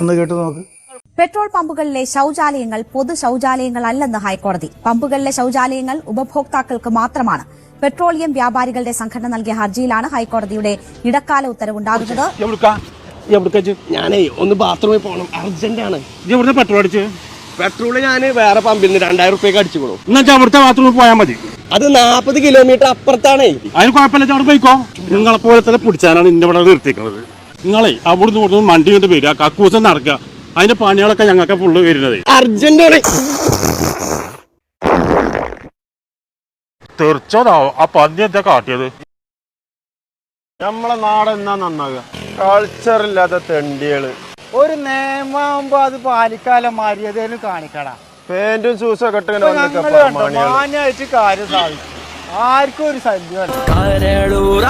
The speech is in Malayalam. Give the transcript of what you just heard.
ഒന്ന് കേട്ടു നോക്ക് പെട്രോൾ പമ്പുകളിലെ ശൌചാലയങ്ങൾ പൊതു ശൌചാലയങ്ങളല്ലെന്ന് ഹൈക്കോടതി. പമ്പുകളിലെ ശൌചാലയങ്ങൾ ഉപഭോക്താക്കൾക്ക് മാത്രമാണ്. പെട്രോളിയം വ്യാപാരികളുടെ സംഘടന നൽകിയ ഹർജിയിലാണ് ഹൈക്കോടതിയുടെ ഇടക്കാല ഉത്തരവുണ്ടാകുന്നത്? ഞാനേ ഒന്ന് ബാത്റൂമിൽ പോകണം അർജന്റ് ആണ്. പെട്രോൾ അടിച്ച്? പെട്രോൾ ഞാൻ വേറെ പമ്പിൽ നിന്ന് രണ്ടായിരം റുപ്യക്ക് അടിച്ചുകൊള്ളു. എന്നാ അവിടുത്തെ ബാത്റൂമിൽ പോയാൽ മതി. അത് നാപ്പത് കിലോമീറ്റർ അപ്പുറത്താണേ. അതിന് കുഴപ്പമില്ല അവിടെ പോയിക്കോ. നിങ്ങളെ പോലെ തന്നെ പിടിച്ചാലാണ് ഇന്നിവിടെ നിർത്തിക്കുന്നത് നിങ്ങളെ അവിടുന്ന് ഇവിടുന്ന് വണ്ടി കൊണ്ട് വരിക കക്കൂസം നടക്കുക. അതിന്റെ പണികളൊക്കെ ഞങ്ങൾക്ക് ഫുള്ള് വരുന്നത്. അർജന്റ് ആണ് തെറിച്ചതാവും ആ പന്നി എന്താ കാട്ടിയത്? നമ്മളെ നാട് എന്നാ നന്നാകുക കൾച്ചർ ഇല്ലാത്ത തെണ്ടികൾ. ഒരു നിയമാകുമ്പോ അത് പാലിക്കാല മര്യാദയിലും കാണിക്കടാ. പേന്റും സൂസും ഒക്കെ. മാന്യായിട്ട് കാര്യം സാധിക്കും ആർക്കും ഒരു ശല്യമല്ല